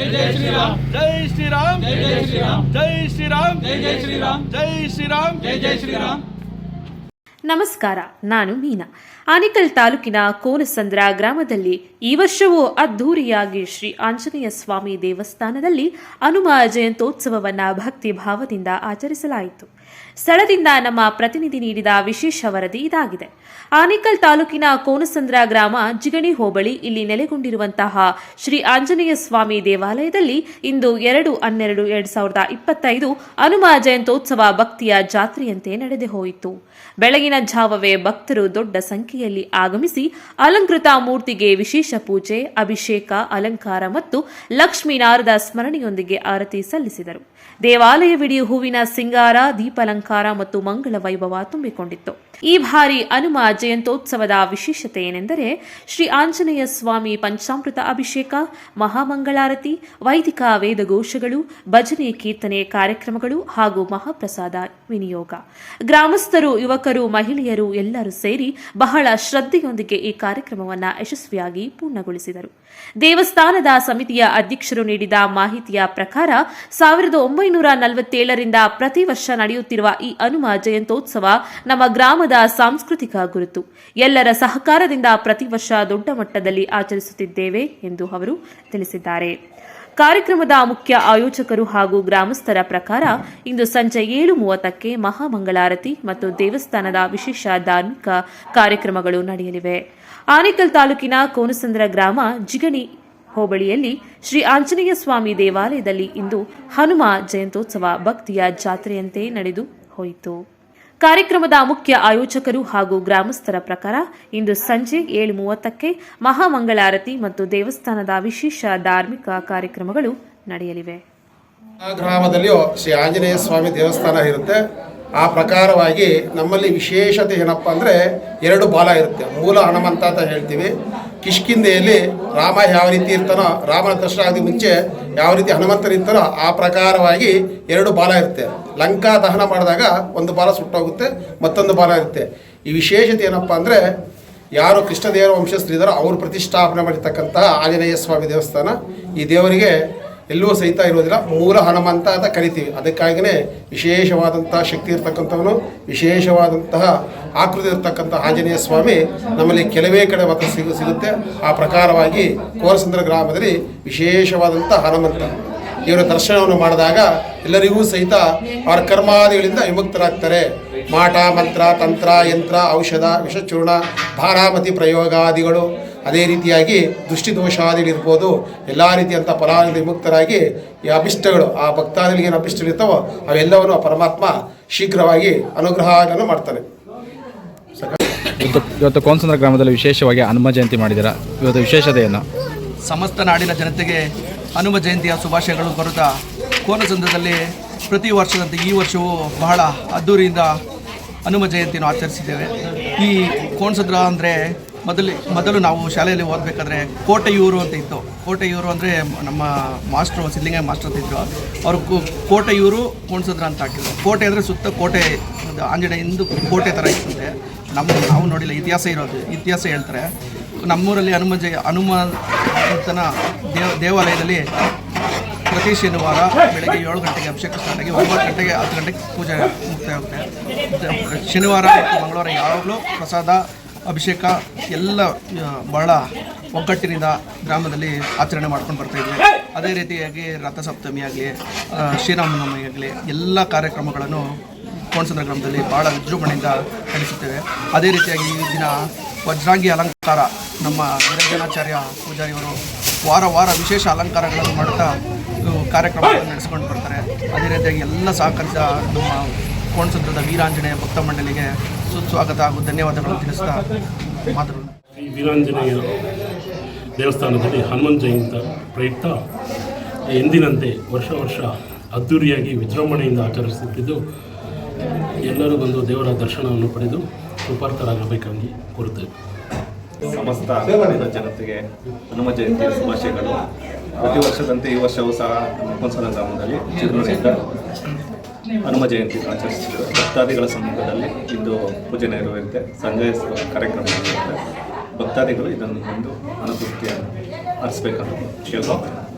ಜೈ ಶ್ರೀರಾಮ್. ಜೈ ಶ್ರೀರಾಮ್. ಜೈ ಜೈ ಶ್ರೀರಾಮ್. ಜೈ ಜೈ ಶ್ರೀರಾಮ್. ಜೈ ಜೈ ಶ್ರೀರಾಮ್. ನಮಸ್ಕಾರ ನಾನು ಮೀನಾ. ಆನಿಕಲ್ ತಾಲೂಕಿನ ಕೋನಸಂದ್ರ ಗ್ರಾಮದಲ್ಲಿ ಈ ವರ್ಷವೂ ಅದ್ಧೂರಿಯಾಗಿ ಶ್ರೀ ಆಂಜನೇಯ ಸ್ವಾಮಿ ದೇವಸ್ಥಾನದಲ್ಲಿ ಹನುಮ ಜಯಂತೋತ್ಸವವನ್ನು ಭಕ್ತಿ ಭಾವದಿಂದ ಆಚರಿಸಲಾಯಿತು. ಸ್ಥಳದಿಂದ ನಮ್ಮ ಪ್ರತಿನಿಧಿ ನೀಡಿದ ವಿಶೇಷ ವರದಿ ಇದಾಗಿದೆ. ಆನೇಕಲ್ ತಾಲೂಕಿನ ಕೋನಸಂದ್ರ ಗ್ರಾಮ ಜಿಗಣಿ ಹೋಬಳಿ ಇಲ್ಲಿ ನೆಲೆಗೊಂಡಿರುವಂತಹ ಶ್ರೀ ಆಂಜನೇಯ ಸ್ವಾಮಿ ದೇವಾಲಯದಲ್ಲಿ ಇಂದು ಎರಡು ಹನ್ನೆರಡು ಎರಡ್ ಸಾವಿರದ ಇಪ್ಪತ್ತೈದು ಹನುಮ ಜಯಂತ್ಯೋತ್ಸವ ಭಕ್ತಿಯ ಜಾತ್ರೆಯಂತೆ ನಡೆದು ಹೋಯಿತು. ಬೆಳಗಿನ ಜಾವವೇ ಭಕ್ತರು ದೊಡ್ಡ ಸಂಖ್ಯೆಯಲ್ಲಿ ಆಗಮಿಸಿ ಅಲಂಕೃತ ಮೂರ್ತಿಗೆ ವಿಶೇಷ ಪೂಜೆ, ಅಭಿಷೇಕ, ಅಲಂಕಾರ ಮತ್ತು ಲಕ್ಷ್ಮೀನಾರದ ಸ್ಮರಣೆಯೊಂದಿಗೆ ಆರತಿ ಸಲ್ಲಿಸಿದರು. ದೇವಾಲಯವಿಡೀ ಹೂವಿನ ಸಿಂಗಾರ ದೀಪಾಲಂಕಾರ ಮತ್ತು ಮಂಗಳ ವೈಭವ ತುಂಬಿಕೊಂಡಿತ್ತು. ಈ ಬಾರಿ ಹನುಮ ಜಯಂತೋತ್ಸವದ ವಿಶೇಷತೆ ಏನೆಂದರೆ ಶ್ರೀ ಆಂಜನೇಯ ಸ್ವಾಮಿ ಪಂಚಾಮೃತ ಅಭಿಷೇಕ, ಮಹಾಮಂಗಳಾರತಿ, ವೈದಿಕ ವೇದಘೋಷಗಳು, ಭಜನೆ ಕೀರ್ತನೆ ಕಾರ್ಯಕ್ರಮಗಳು ಹಾಗೂ ಮಹಾಪ್ರಸಾದ ವಿನಿಯೋಗ. ಗ್ರಾಮಸ್ಥರು, ಯುವಕರು, ಮಹಿಳೆಯರು ಎಲ್ಲರೂ ಸೇರಿ ಬಹಳ ಶ್ರದ್ಧೆಯೊಂದಿಗೆ ಈ ಕಾರ್ಯಕ್ರಮವನ್ನು ಯಶಸ್ವಿಯಾಗಿ ಪೂರ್ಣಗೊಳಿಸಿದರು. ದೇವಸ್ಥಾನದ ಸಮಿತಿಯ ಅಧ್ಯಕ್ಷರು ನೀಡಿದ ಮಾಹಿತಿಯ ಪ್ರಕಾರ ಸಾವಿರದ ಒಂಬೈನೂರ ನಲವತ್ತೇಳರಿಂದ ಪ್ರತಿ ವರ್ಷ ನಡೆಯುತ್ತಿರುವ ಈ ಹನುಮ ಜಯಂತ್ಯೋತ್ಸವ ನಮ್ಮ ಗ್ರಾಮದ ಸಾಂಸ್ಕೃತಿಕ ಗುರುತು. ಎಲ್ಲರ ಸಹಕಾರದಿಂದ ಪ್ರತಿ ವರ್ಷ ದೊಡ್ಡ ಮಟ್ಟದಲ್ಲಿ ಆಚರಿಸುತ್ತಿದ್ದೇವೆ ಎಂದು ಅವರು ತಿಳಿಸಿದ್ದಾರೆ. ಕಾರ್ಯಕ್ರಮದ ಮುಖ್ಯ ಆಯೋಜಕರು ಹಾಗೂ ಗ್ರಾಮಸ್ಥರ ಪ್ರಕಾರ ಇಂದು ಸಂಜೆ ಏಳು ಮೂವತ್ತಕ್ಕೆ ಮಹಾಮಂಗಳಾರತಿ ಮತ್ತು ದೇವಸ್ಥಾನದ ವಿಶೇಷ ಧಾರ್ಮಿಕ ಕಾರ್ಯಕ್ರಮಗಳು ನಡೆಯಲಿವೆ. ಆನೇಕಲ್ ತಾಲೂಕಿನ ಕೋನಸಂದ್ರ ಗ್ರಾಮ ಜಿಗಣಿ ಹೋಬಳಿಯಲ್ಲಿ ಶ್ರೀ ಆಂಜನೇಯ ಸ್ವಾಮಿ ದೇವಾಲಯದಲ್ಲಿ ಇಂದು ಹನುಮ ಜಯಂತ್ಯೋತ್ಸವ ಭಕ್ತಿಯ ಜಾತ್ರೆಯಂತೆ ನಡೆದು ಹೋಯಿತು. ಕಾರ್ಯಕ್ರಮದ ಮುಖ್ಯ ಆಯೋಜಕರು ಹಾಗೂ ಗ್ರಾಮಸ್ಥರ ಪ್ರಕಾರ ಇಂದು ಸಂಜೆ ಏಳು ಮೂವತ್ತಕ್ಕೆ ಮಹಾಮಂಗಳಾರತಿ ಮತ್ತು ದೇವಸ್ಥಾನದ ವಿಶೇಷ ಧಾರ್ಮಿಕ ಕಾರ್ಯಕ್ರಮಗಳು ನಡೆಯಲಿವೆ. ಗ್ರಾಮದಲ್ಲಿಯೂ ಶ್ರೀ ಆಂಜನೇಯ ಸ್ವಾಮಿ ದೇವಸ್ಥಾನ ಇರುತ್ತೆ. ಆ ಪ್ರಕಾರವಾಗಿ ನಮ್ಮಲ್ಲಿ ವಿಶೇಷತೆ ಏನಪ್ಪ ಅಂದರೆ ಎರಡು ಬಾಲ ಇರುತ್ತೆ. ಮೂಲ ಹನುಮಂತ ಅಂತ ಹೇಳ್ತೀವಿ. ಕಿಷ್ಕಿಂದೆಯಲ್ಲಿ ರಾಮ ಯಾವ ರೀತಿ ಇರ್ತಾನೋ, ರಾಮನ ದರ್ಶನ ಆಗಿ ಮುಂಚೆ ಯಾವ ರೀತಿ ಹನುಮಂತನಿರ್ತಾನೋ ಆ ಪ್ರಕಾರವಾಗಿ ಎರಡು ಬಾಲ ಇರುತ್ತೆ. ಲಂಕಾ ದಹನ ಮಾಡಿದಾಗ ಒಂದು ಬಾಲ ಸುಟ್ಟೋಗುತ್ತೆ, ಮತ್ತೊಂದು ಬಾಲ ಇರುತ್ತೆ. ಈ ವಿಶೇಷತೆ ಏನಪ್ಪ ಅಂದರೆ, ಯಾರು ಕೃಷ್ಣದೇವರ ವಂಶಸ್ಥರಿದ್ದಾರೋ ಅವರು ಪ್ರತಿಷ್ಠಾಪನೆ ಮಾಡಿರ್ತಕ್ಕಂತಹ ಆಂಜನೇಯ ಸ್ವಾಮಿ ದೇವಸ್ಥಾನ ಈ ದೇವರಿಗೆ ಎಲ್ಲೂ ಸಹಿತ ಇರೋದಿಲ್ಲ ಮೂಲ ಹನುಮಂತ ಅಂತ ಕರಿತೀವಿ. ಅದಕ್ಕಾಗಿಯೇ ವಿಶೇಷವಾದಂತಹ ಶಕ್ತಿ ಇರತಕ್ಕಂಥವನು, ವಿಶೇಷವಾದಂತಹ ಆಕೃತಿ ಇರ್ತಕ್ಕಂಥ ಆಂಜನೇಯ ಸ್ವಾಮಿ ನಮ್ಮಲ್ಲಿ ಕೆಲವೇ ಕಡೆ ಮಾತ್ರ ಸಿಗು, ಸಿಗುತ್ತೆ. ಆ ಪ್ರಕಾರವಾಗಿ ಕೋರಸಂದ್ರ ಗ್ರಾಮದಲ್ಲಿ ವಿಶೇಷವಾದಂಥ ಹನುಮಂತ ಇವರ ದರ್ಶನವನ್ನು ಮಾಡಿದಾಗ ಎಲ್ಲರಿಗೂ ಸಹಿತ ಅವರ ಕರ್ಮಾದಿಗಳಿಂದ ವಿಮುಕ್ತರಾಗ್ತಾರೆ. ಮಾಟ, ಮಂತ್ರ, ತಂತ್ರ, ಯಂತ್ರ, ಔಷಧ, ವಿಷಚೂರ್ಣ, ಭಾರಾಮತಿ ಪ್ರಯೋಗಾದಿಗಳು. ಅದೇ ರೀತಿಯಾಗಿ ದುಷ್ಟಿದೋಷಾದಿಗಳಿರ್ಬೋದು ಎಲ್ಲ ರೀತಿಯಂಥ ಫಲಾನುಭವಿ ವಿಮುಕ್ತರಾಗಿ ಈ ಅಭಿಷ್ಟಗಳು ಆ ಭಕ್ತಾದಿಗಳಿಗೆ ಏನು ಅಭಿಷ್ಟಗಳಿರ್ತಾವೋ ಅವೆಲ್ಲವನ್ನು ಆ ಪರಮಾತ್ಮ ಶೀಘ್ರವಾಗಿ ಅನುಗ್ರಹಗಳನ್ನು ಮಾಡ್ತಾನೆ. ಇವತ್ತು ಇವತ್ತು ಕೋನ್ಸಂದ್ರ ಗ್ರಾಮದಲ್ಲಿ ವಿಶೇಷವಾಗಿ ಹನುಮ ಜಯಂತಿ ಮಾಡಿದ್ದೀರಾ ಇವತ್ತು ವಿಶೇಷತೆಯನ್ನು ಸಮಸ್ತ ನಾಡಿನ ಜನತೆಗೆ ಹನುಮ ಜಯಂತಿಯ ಶುಭಾಶಯಗಳು ಬರುತ್ತಾ? ಕೋನಸಂದ್ರದಲ್ಲಿ ಪ್ರತಿ ವರ್ಷದಂತೆ ಈ ವರ್ಷವೂ ಬಹಳ ಅದ್ದೂರಿಯಿಂದ ಹನುಮ ಜಯಂತಿಯನ್ನು ಆಚರಿಸಿದ್ದೇವೆ. ಈ ಕೋಣಸಂದ್ರ ಅಂದರೆ ಮೊದಲು ಮೊದಲು ನಾವು ಶಾಲೆಯಲ್ಲಿ ಓದಬೇಕಾದ್ರೆ ಕೋಟೆಯೂರು ಅಂತ ಇತ್ತು. ಕೋಟೆಯೂರು ಅಂದರೆ ನಮ್ಮ ಮಾಸ್ಟ್ರು ಸಿದ್ಲಿಂಗ ಮಾಸ್ಟರ್ ಅಂತ ಇದ್ರು. ಅವರು ಕೋಟೆಯೂರು ಕೋಣಸದ್ರ ಅಂತ ಹಾಕಿದ್ರು. ಕೋಟೆ ಅಂದರೆ ಸುತ್ತ ಕೋಟೆ ಆಂಜನೇಯ ಹಿಂದೂ ಕೋಟೆ ಥರ ಇರ್ತದೆ. ನಮ್ಮ ನಾವು ನೋಡಿಲ್ಲ, ಇತಿಹಾಸ ಇರೋದು, ಇತಿಹಾಸ ಹೇಳ್ತಾರೆ. ನಮ್ಮೂರಲ್ಲಿ ಹನುಮ ಜಯ ಹನುಮಂತನ ದೇವ, ದೇವಾಲಯದಲ್ಲಿ ಪ್ರತಿ ಶನಿವಾರ ಬೆಳಗ್ಗೆ ಏಳು ಗಂಟೆಗೆ ಅಭಿಷೇಕ ಸ್ಟಾರ್ಟ್ ಆಗಿ ಒಂಬತ್ತು ಗಂಟೆಗೆ ಹತ್ತು ಗಂಟೆಗೆ ಪೂಜೆ ಮುಕ್ತಾಯ ಆಗುತ್ತೆ. ಶನಿವಾರ, ಮಂಗಳವಾರ ಯಾವಾಗಲೂ ಪ್ರಸಾದ ಅಭಿಷೇಕ ಎಲ್ಲ ಬಹಳ ಒಗ್ಗಟ್ಟಿನಿಂದ ಗ್ರಾಮದಲ್ಲಿ ಆಚರಣೆ ಮಾಡ್ಕೊಂಡು ಬರ್ತಾ ಇದ್ವಿ. ಅದೇ ರೀತಿಯಾಗಿ ರಥಸಪ್ತಮಿ ಆಗಲಿ ಶ್ರೀರಾಮನವಮಿ ಆಗಲಿ ಎಲ್ಲ ಕಾರ್ಯಕ್ರಮಗಳನ್ನು ಕೋಣಸಂದ್ರ ಗ್ರಾಮದಲ್ಲಿ ಭಾಳ ವಿಜೃಂಭಣೆಯಿಂದ ನಡೆಸುತ್ತೇವೆ. ಅದೇ ರೀತಿಯಾಗಿ ಈ ದಿನ ವಜ್ರಾಂಗಿ ಅಲಂಕಾರ ನಮ್ಮ ನಿರಂಜನಾಚಾರ್ಯ ಪೂಜಾರಿಯವರು ವಾರ ವಾರ ವಿಶೇಷ ಅಲಂಕಾರಗಳನ್ನು ಮಾಡುತ್ತಾ ಕಾರ್ಯಕ್ರಮಗಳನ್ನು ನಡೆಸ್ಕೊಂಡು ಬರ್ತಾರೆ. ಅದೇ ರೀತಿಯಾಗಿ ಎಲ್ಲ ಸಹಕರಿಸಿದ ನಮ್ಮ ಕೋಣಸಂದ್ರದ ವೀರಾಂಜನೇಯ ಭಕ್ತ ಮಂಡಳಿಗೆ ಸುಸ್ವಾಗತ ಹಾಗೂ ಧನ್ಯವಾದಗಳನ್ನು ತಿಳಿಸ್ತಾ ಮಾತುಗಳು ಶ್ರೀ ವೀರಾಂಜನೇಯ ದೇವಸ್ಥಾನದಲ್ಲಿ ಹನುಮನ್ ಜಯಂತ ಪ್ರಯುಕ್ತ ಎಂದಿನಂತೆ ವರ್ಷ ವರ್ಷ ಅದ್ದೂರಿಯಾಗಿ ವಿಜೃಂಭಣೆಯಿಂದ ಆಚರಿಸುತ್ತಿದ್ದು ಎಲ್ಲರೂ ಬಂದು ದೇವರ ದರ್ಶನವನ್ನು ಪಡೆದು ಕೃಪಾರ್ಥರಾಗಬೇಕಾಗಿ ಕೋರುತ್ತೇವೆ. ಸಮಸ್ತ ಜನತೆಗೆ ಹನುಮ ಜಯಂತಿಯ ಶುಭಾಶಯಗಳು. ಪ್ರತಿ ವರ್ಷದಂತೆ ಈ ವರ್ಷವೂ ಸಹ ನಮ್ಮ ಕೊಂಸಲ ಗ್ರಾಮದಲ್ಲಿ ಚಿತ್ರದುರ್ಗದಿಂದ ಹನುಮ ಜಯಂತಿ ಆಚರಿಸುತ್ತಿದ್ದೇವೆ ಭಕ್ತಾದಿಗಳ ಸಮ್ಮುಖದಲ್ಲಿ ಇಂದು ಪೂಜೆ ನೆರವೇರಿದೆ. ಸಂಜೆ ಕಾರ್ಯಕ್ರಮ ಭಕ್ತಾದಿಗಳು ಇದನ್ನು ಒಂದು ಅನುಭೂತಿಯನ್ನು ಹರಿಸ್ಬೇಕಂತ ಕೇಳ್ಕೊಳ್ತೇನೆ